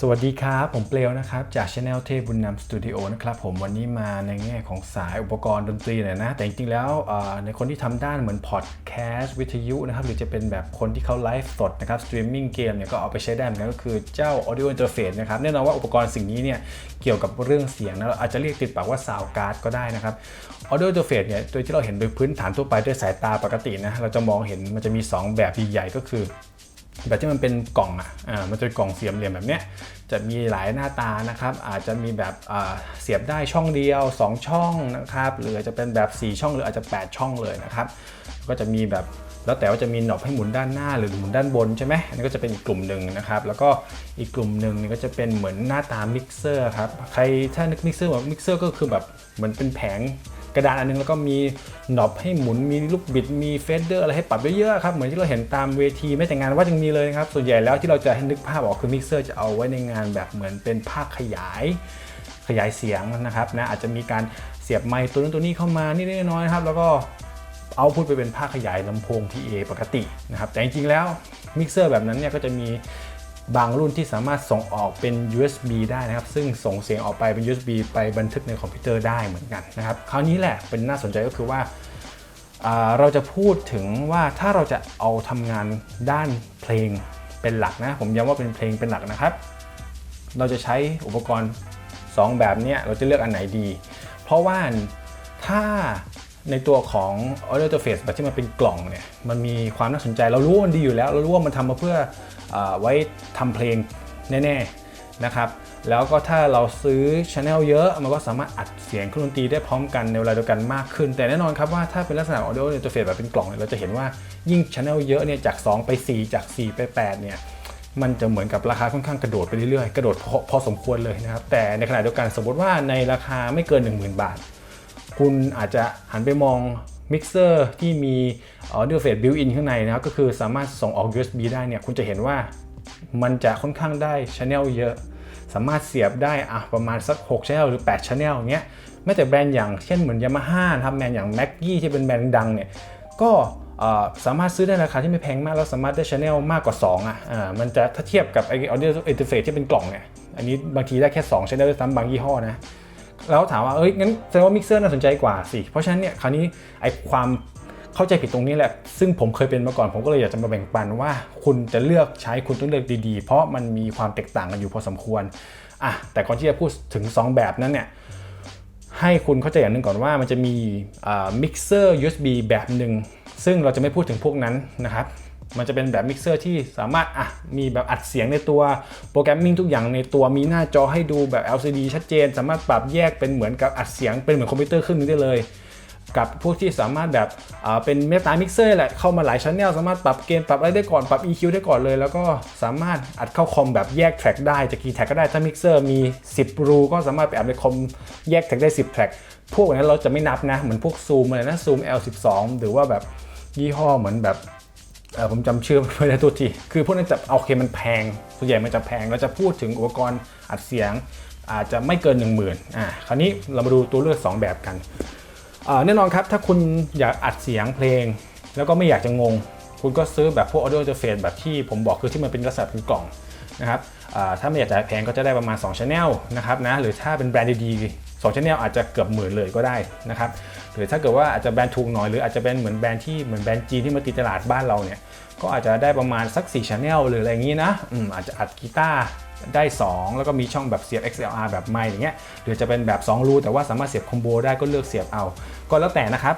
สวัสดีครับ ผมเปลวนะครับ จากช anel เทพบุญนำสตูดิโอนะครับผมวันนี้มาในแง่ของสายอุปกรณ์ดนตรีหน่อยนะ แต่จริงๆแล้วในคนที่ทำด้านเหมือนพอดแคสต์วิทยุนะครับ หรือจะเป็นแบบคนที่เขาไลฟ์สดนะครับสตรีมมิ่งเกมเนี่ยก็เอาไปใช้ได้เหมือนกันก็คือเจ้า audio interface นะครับ แน่นอนว่าอุปกรณ์สิ่งนี้เนี่ยเกี่ยวกับเรื่องเสียงนะเราอาจจะเรียกติดปากว่า sound card ก็ได้นะครับ audio interface เนี่ยโดยที่เราเห็นโดยพื้นฐานทั่วไปด้วยสายตาปกตินะเราจะมองเห็นมันจะมี 2 แบบใหญ่ๆก็คือ แบบที่มันเป็นกล่องอะอ่ามันจะเป็นกล่องเสียมเหลี่ยมแบบเนี้ยจะมีหลายหน้าตานะครับ อาจจะมีแบบเสียบได้ช่องเดียว 2 ช่องนะครับ หรือจะเป็นแบบ 4 ช่องหรืออาจจะ 8 ช่องเลยนะครับ ก็จะมีแบบแล้วแต่ว่าจะมีหนอบให้หมุนด้านหน้าหรือหมุนด้านบนใช่ไหมอันนี้ก็จะเป็นอีกกลุ่มหนึ่งนะครับ แล้วก็อีกกลุ่มหนึ่งนี่ก็จะเป็นเหมือนหน้าตามิกเซอร์ครับ ใครถ้านึกมิกเซอร์แบบมิกเซอร์ก็คือแบบเหมือนเป็นแผงกระดานอันนึงแล้วก็มีหนอบให้หมุนมีลูกบิดมีเฟดเดอร์อะไรให้ปรับเยอะๆครับเหมือนที่เราเห็นตามเวทีไม่แต่งงานว่ายังมีเลยนะครับส่วนใหญ่แล้วที่เราจะให้นึกภาพออกคือมิกเซอร์จะเอาไว้ในงานแบบเหมือนเป็นภาคขยายขยายเสียงนะครับนะอาจจะมีการเสียบไมค์ตัวนู้นตัวนี้เข้ามานิดน้อยนะครับ แล้วก็เอาพูดไปเป็นภาคขยายลำโพง PA ปกตินะครับ แต่จริงๆแล้วมิกเซอร์แบบนั้นเนี่ยก็จะมีบางรุ่นที่สามารถส่งออกเป็น USB ได้นะครับ ซึ่งส่งเสียงออกไปเป็น USB ไปบันทึกในคอมพิวเตอร์ได้เหมือนกันนะครับ คราวนี้แหละเป็นน่าสนใจก็คือว่าเราจะพูดถึงว่าถ้าเราจะเอาทำงานด้านเพลงเป็นหลักนะ ผมย้ำว่าเป็นเพลงเป็นหลักนะครับ เราจะใช้อุปกรณ์ 2 แบบนี้เราจะเลือกอันไหนดี เพราะว่าถ้าในตัวของ audio interface แบบที่มันเป็นกล่องเนี่ยมันมีความน่าสนใจเรารู้ว่ามันดีอยู่แล้ว เรารู้ว่ามันทำมาเพื่ออไว้ทำเพลงแน่ๆนะครับแล้วก็ถ้าเราซื้อช anel เยอะมันก็สามารถอัดเสียงเครื่องดนตรีได้พร้อมกันในเวลาเดียวกันมากขึ้น แต่แน่นอนครับว่าถ้าเป็นลักษณะ audio interface แบบเป็นกล่องเนี่ยเราจะเห็นว่ายิ่งช anel เยอะเนี่ยจาก 2 ไป 4 จาก 4 ไป8เนี่ย มันจะเหมือนกับราคาค่อนข้างกระโดดไปเรื่อยๆ กระโดดพอพอสมควรเลยนะครับ แต่ในขณะเดียวกันสมมติว่าในราคาไม่เกิน 10,000 บาท คุณอาจจะหันไปมองมิกเซอร์ที่มี audio face built in ข้างในนะครับ ก็คือสามารถส่งออก USB ได้เนี่ย คุณจะเห็นว่ามันจะค่อนข้างได้ช anel เยอะ สามารถเสียบได้อะประมาณสัก6 channel หรือ8 channel อย่างเงี้ยแม้แต่แบรนด์อย่างเช่นเหมือน Yamaha นะครับแบรนด์อย่าง m a c g i ที่เป็นแบรนด์ดังเนี่ย ก็ สามารถซื้อได้ราคาที่ไม่แพงมากแล้วสามารถได้ช anel มากกว่า 2 อะอ่ามันจะถ้าเทียบกับไอ้ audio interface ที่เป็นกล่องเนี่ยอันนี้บางทีได้แค่2 channel ด้วยซ้ำบางยี่ห้อนะแล้วถามว่าเอ้ยงั้นแสดงว่ามิกเซอร์น่าสนใจกว่าสิเพราะฉะนั้นเนี่ยคราวนี้ไอความเข้าใจผิดตรงนี้แหละ ซึ่งผมเคยเป็นมาก่อนผมก็เลยอยากจะมาแบ่งปันว่า คุณจะเลือกใช้คุณต้องเลือกดีๆ เพราะมันมีความแตกต่างกันอยู่พอสมควรอะแต่ก่อนที่จะพูดถึง 2 แบบนั้นเนี่ยให้คุณเข้าใจอย่างหนึ่งก่อนว่ามันจะมีมิกเซอร์ USB แบบหนึ่ง ซึ่งเราจะไม่พูดถึงพวกนั้นนะครับมันจะเป็นแบบมิกเซอร์ที่สามารถอะมีแบบอัดเสียงในตัวโปรแกรมมิ่งทุกอย่างในตัวมีหน้าจอให้ดูแบบ LCD ชัดเจน สามารถปรับแยกเป็นเหมือนกับอัดเสียงเป็นเหมือนคอมพิวเตอร์เครื่องนึงได้เลย กับพวกที่สามารถแบบเป็นเมตามิกเซอร์แหละเข้ามาหลายชั้นแนลสามารถปรับเกณฑ์ปรับอะไรได้ก่อนปรับ EQ ได้ก่อนเลย แล้วก็สามารถอัดเข้าคอมแบบแยกแทร็กได้จะกี่แทร็กก็ได้ถ้ามิกเซอร์มี 10 รูก็สามารถไปอัดในคอมแยกแทร็กได้ 10แทร็กพวกนั้นเราจะไม่นับนะเหมือนพวกซูมอะไรนะซูม L12 หรือว่าแบบ ยี่ห้อเหมือนแบบผมจำชื่อไม่ได้ตัวที คือพวกนั้นจะโอาเคมันแพงส่วนใหญ่มันจะแพง เราจะพูดถึงอุปกรณ์อัดเสียง อาจจะไม่เกิน 1 0,000อ่าคราวนี้เรามาดูตัวเลือก 2 แบบกัน แน่นอนครับ ถ้าคุณอยากอัดเสียงเพลง แล้วก็ไม่อยากจะงง คุณก็ซื้อแบบพวก audio interface แบบที่ผมบอกคือที่มันเป็นลักษณะเป็นกล่องนะครับถ้าไม่อยากจะแพงก็จะได้ประมาณ 2 channel นะครับนะ หรือถ้าเป็นแบรนด์ดีๆ 2 channel อาจจะเกือบหมื่นเลยก็ได้นะครับหรือถ้าเกิดว่าอาจจะแบรนด์ถูกหน่อยหรืออาจจะเป็นเหมือนแบรนด์ที่เหมือนแบรนด์จีนที่มาตีตลาดบ้านเราเนี่ยก็อาจจะได้ประมาณสัก4 channel หรืออะไรอย่างนี้นะอืมอาจจะอัดกีตาร์ได้ 2 แล้วก็มีช่องแบบเสียบ XLR แบบไมค์อย่างเงี้ยหรือจะเป็นแบบ2รูแต่ว่าสามารถเสียบคอมโบได้ก็เลือกเสียบเอา ก็แล้วแต่นะครับ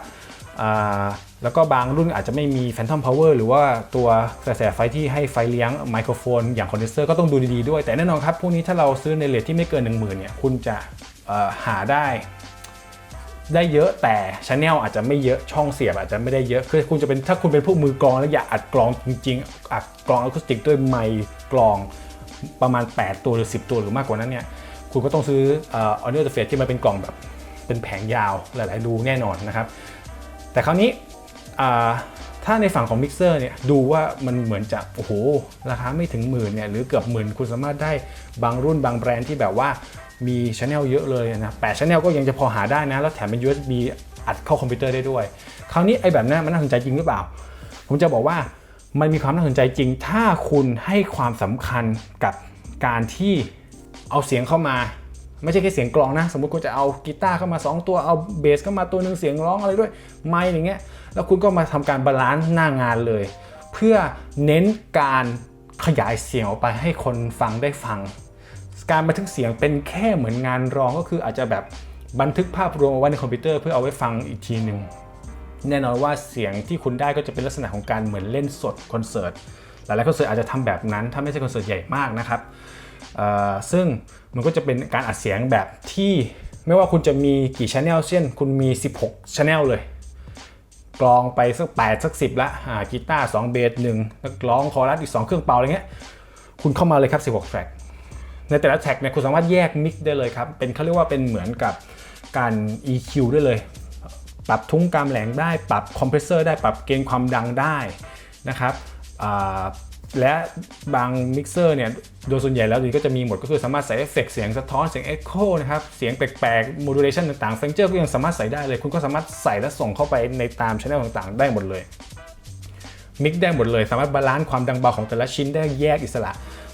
แล้วก็บางรุ่นอาจจะไม่มี Phantom Power หรือว่าตัวกระแสไฟที่ให้ไฟเลี้ยงไมโครโฟนอย่างคอนเดนเซอร์ก็ต้องดูดีๆด้วย แต่แน่นอนครับ พวกนี้ถ้าเราซื้อในเลทที่ไม่เกิน 1 0,000เนี่ยคุณจะ หาได้ ได้เยอะแต่ช anel อาจจะไม่เยอะช่องเสียบอาจจะไม่ได้เยอะคือคุณจะเป็นถ้าคุณเป็นพวกมือกลองแล้วอยากอัดกลองจริง ๆ อัดกลองอะคูสติกด้วยไมค์กลองประมาณ 8 ตัวหรือ 10 ตัวหรือมากกว่านั้นเนี่ยคุณก็ต้องซื้อออ audio interface ที่มันเป็นกล่องแบบเป็นแผงยาวหลายๆรูแน่นอนนะครับ แต่คราวนี้ถ้าในฝั่งของมิกเซอร์เนี่ยดูว่ามันเหมือนจะโอ้โหราคาไม่ถึงหมื่นเนี่ยหรือเกือบหมื่นคุณสามารถได้บางรุ่นบางแบรนด์ที่แบบว่า มีช anel เยอะเลยนะแปดช anel ก็ยังจะพอหาได้นะ แล้วแถมเป็น USB อัดเข้าคอมพิวเตอร์ได้ด้วย คราวนี้ไอ้แบบนั้นมันน่าสนใจจริงหรือเปล่า ผมจะบอกว่ามันมีความน่าสนใจจริง ถ้าคุณให้ความสำคัญกับการที่เอาเสียงเข้ามา ไม่ใช่แค่เสียงกลองนะ สมมติคุณจะเอากีตาร์เข้ามา 2 ตัวเอาเบสเข้ามาตัวหนึ่งเสียงร้องอะไรด้วยไมค์อย่างเงี้ยแล้วคุณก็มาทำการบาลานซ์หน้างานเลย เพื่อเน้นการขยายเสียงออกไปให้คนฟังได้ฟัง การบันทึกเสียงเป็นแค่เหมือนงานรองก็คืออาจจะแบบบันทึกภาพรวมเอาไว้ในคอมพิวเตอร์เพื่อเอาไว้ฟังอีกทีหนึ่งแน่นอนว่าเสียงที่คุณได้ก็จะเป็นลักษณะของการเหมือนเล่นสดคอนเสิร์ตหลายๆคอนเสิร์ตอาจจะทำแบบนั้น ถ้าไม่ใช่คอนเสิร์ตใหญ่มากนะครับซึ่งมันก็จะเป็นการอัดเสียงแบบที่ไม่ว่าคุณจะมีกี่ช anel เช่น คุณมี 16ช anel เลยกลองไปสัก 8 สัก 10 ละกีตาร์2เบส1นักร้องคอรัสอีก 2 เครื่องเป่าอะไรเงี้ย คุณเข้ามาเลยครับ 16 แทร็ก ในแต่ละแท็กเนี่ยคุณสามารถแยกมิกซ์ได้เลยครับ เป็นเขาเรียกว่าเป็นเหมือนกับการ EQ ได้เลย ปรับทุ้งกามแหลงได้ ปรับคอมเพรสเซอร์ได้ ปรับเกณฑ์ความดังได้นะครับและบางมิกเซอร์เนี่ย โดยส่วนใหญ่แล้วก็จะมีหมดก็คือสามารถใส่เอฟเฟกเสียงสะท้อนเสียงเอ็กโคนะครับ เสียงแปลกๆโมดูเลชันต่างๆเฟงเจอร์ก็ยังสามารถใส่ได้เลย คุณก็สามารถใส่และส่งเข้าไปในตามช anel ต่างๆ ได้หมดเลยมิกได้หมดเลย สามารถบาลานซ์ความดังเบาของแต่ละชิ้นได้แยกอิสระ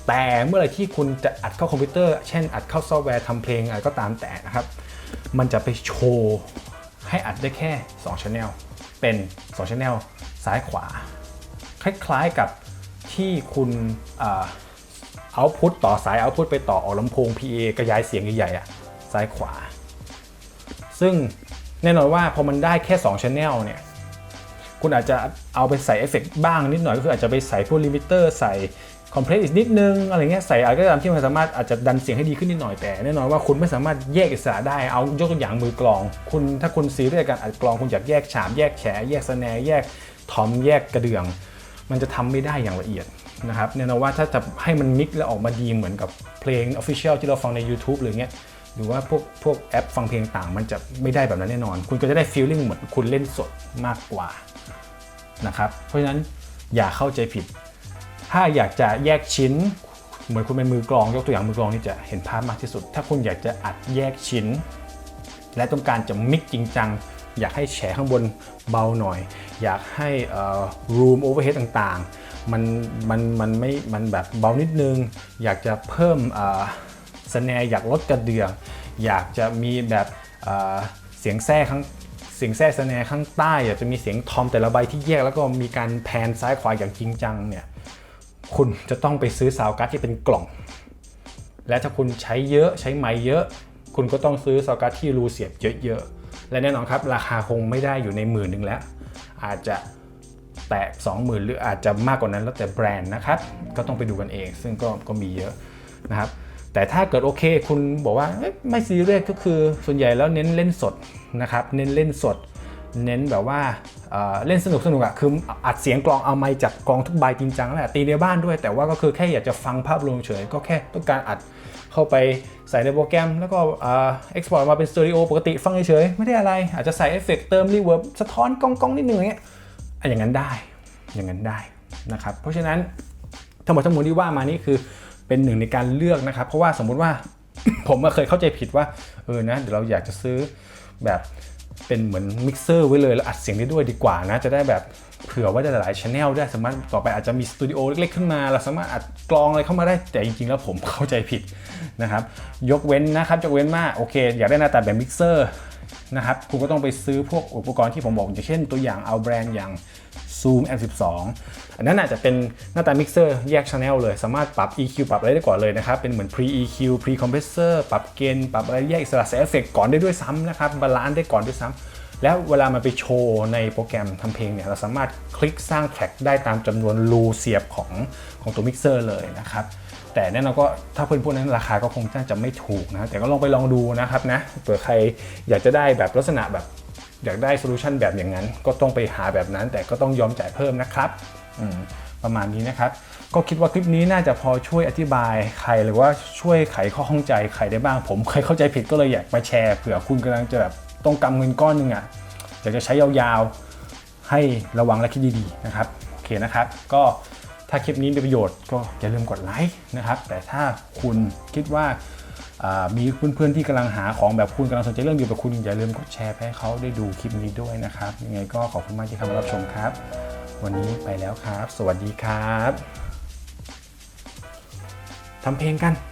แต่เมื่อไรที่คุณจะอัดเข้าคอมพิวเตอร์ เช่นอัดเข้าซอฟต์แวร์ทำเพลงอะไรก็ตามแต่นะครับ มันจะไปโชว์ให้อัดได้แค่2 Channel เป็น 2 Channel ซ้ายขวา คล้ายๆกับที่คุณเอาพุตต่อสายเอาพุตไปต่อออกลำโพง PA กระจายเสียงใหญ่ๆอะซ้ายขวา ซึ่งแน่นอนว่าพอมันได้แค่2 Channel เนี่ยคุณอาจจะเอาไปใส่เอฟเฟกต์บ้างนิดหน่อยก็คืออาจจะไปใส่พวกลิมิเตอร์ใส่ คอมเพรสอีกนิดนึงอะไรเงี้ยใส่อะไรก็ตามที่มันสามารถอาจจะดันเสียงให้ดีขึ้นนิดหน่อยแต่แน่นอนว่าคุณไม่สามารถแยกอิสระได้เอายกตัวอย่างมือกลอง คุณถ้าคุณซีเรียสการอัดกลองคุณอยากแยกฉาบแยกแฉแยกสแนแยกทอมแยกกระเดื่อง มันจะทำไม่ได้อย่างละเอียดนะครับแน่นอนว่าถ้าจะให้มันมิกซ์แล้วออกมาดีเหมือนกับเพลง Official ที่เราฟังใน YouTube หรือเงี้ยหรือว่าพวกพวกแอปฟังเพลงต่างมันจะไม่ได้แบบนั้นแน่นอน คุณก็จะได้ฟีลลิ่งเหมือนคุณเล่นสดมากกว่านะครับเพราะฉะนั้นอย่าเข้าใจผิด ถ้าอยากจะแยกชิ้น เหมือนคุณเป็นมือกลองยกตัวอย่างมือกลองนี่จะเห็นภาพมากที่สุด ถ้าคุณอยากจะอัดแยกชิ้น และต้องการจะมิกจริงจังอยากให้แฉข้างบนเบาหน่อย อยากให้เอ่อ room overhead ต่างๆ มันมันมันไม่มันแบบเบานิดนึง อยากจะเพิ่มสแนร์อยากลดกระเดือง อยากจะมีแบบเสียงแทรกข้างเสียงแทรกสแนร์ข้างใต้ อยากจะมีเสียงทอมแต่ละใบที่แยกแล้วก็มีการแพนซ้ายขวาอย่างจริงจังเนี่ย คุณจะต้องไปซื้อซาวการ์ดที่เป็นกล่อง และถ้าคุณใช้เยอะใช้ไมค์เยอะ คุณก็ต้องซื้อซาวการ์ดที่รูเสียบเยอะๆ และแน่นอนครับ ราคาคงไม่ได้อยู่ในหมื่นหนึ่งแล้ว อาจจะแตะ20,000 หรืออาจจะมากกว่านั้นแล้วแต่แบรนด์นะครับ ก็ต้องไปดูกันเอง ซึ่งก็ก็มีเยอะนะครับ แต่ถ้าเกิดโอเค คุณบอกว่าไม่ซีเรียสก็คือส่วนใหญ่แล้วเน้นเล่นสดนะครับ เน้นเล่นสด เน้นแบบว่าเเล่นสนุกสนุกอะคืออัดเสียงกลองเอาไมค์จากกลองทุกใบจริงจังแหละตีในบ้านด้วย แต่ว่าก็คือแค่อยากจะฟังภาพรวมเฉยก็แค่ต้องการอัดเข้าไปใส่ในโปรแกรม แล้วก็เอ่อ export มาเป็นสตูดิโอปกติฟังเฉยไม่ได้อะไร อาจจะใส่เอฟเฟกต์เติมรีเวิร์บสะท้อนกล้องๆนิดนึงอย่างเงี้ยอะอย่างนั้นได้อย่างนั้นได้นะครับเพราะฉะนั้นทั้งหมดทั้งมวลที่ว่ามานี่คือเป็นหนึ่งในการเลือกนะครับ เพราะว่าสมมุติว่าผมเคยเข้าใจผิดว่าเออนะเดี๋ยวเราอยากจะซื้อแบบ เป็นเหมือนมิกเซอร์ไว้เลยแล้วอัดเสียงได้ด้วยดีกว่านะ จะได้แบบเผื่อว่าจะหลายชแนลได้สามารถต่อไปอาจจะมีสตูดิโอเล็กๆขึ้นมา เราสามารถอัดกลองอะไรเข้ามาได้ แต่จริงๆแล้วผมเข้าใจผิดนะครับ ยกเว้นนะครับ ยกเว้นว่าโอเค อยากได้หน้าตาแบบมิกเซอร์ นะครับคุณก็ต้องไปซื้อพวกอุปกรณ์ที่ผมบอกอย่างเช่นตัวอย่างเอาแบรนด์อย่าง Zoom M12 อันนั้นอาจจะเป็นหน้าตามิกเซอร์แยกช anel เลย สามารถปรับ EQ ปรับอะไรได้ก่อนเลยนะครับ เป็นเหมือน pre EQ pre compressor ปรับเกณฑ์ปรับอะไรแยกอิสระเสียเอฟเฟกก่อนได้ด้วยซ้ำนะครับบาลานซ์ได้ก่อนด้วยซ้ำ แล้วเวลามันไปโชว์ในโปรแกรมทำเพลงเนี่ยเราสามารถคลิกสร้างแทร็กได้ตามจำนวนรูเสียบของของตัวมิกเซอร์เลยนะครับแต่แน่นอนก็ถ้าเพื่อนพวกนั้นราคาก็คงจะไม่ถูกนะแต่ก็ลองไปลองดูนะครับนะเผื่อใครอยากจะได้แบบลักษณะแบบอยากได้โซลูชันแบบอย่างนั้น ก็ต้องไปหาแบบนั้น แต่ก็ต้องยอมจ่ายเพิ่มนะครับประมาณนี้นะครับ ก็คิดว่าคลิปนี้น่าจะพอช่วยอธิบายใครหรือว่าช่วยไขข้อข้องใจใครได้บ้างผมเคยเข้าใจผิดก็เลยอยากมาแชร์เผื่อคุณกำลังจะแบบ ต้องกำเงินก้อนหนึ่งอะอยากจะใช้ยาวๆให้ระวังและคิดดีๆนะครับโอเคนะครับ ก็ถ้าคลิปนี้มีประโยชน์ก็อย่าลืมกดไลค์นะครับ แต่ถ้าคุณคิดว่ามีเพื่อนๆที่กำลังหาของแบบคุณกำลังสนใจเรื่องเดียวกับคุณอย่าลืมกดแชร์ให้เขาได้ดูคลิปนี้ด้วยนะครับยังไงก็ขอบคุณมากที่เข้ามารับชมครับ วันนี้ไปแล้วครับ สวัสดีครับทำเพลงกัน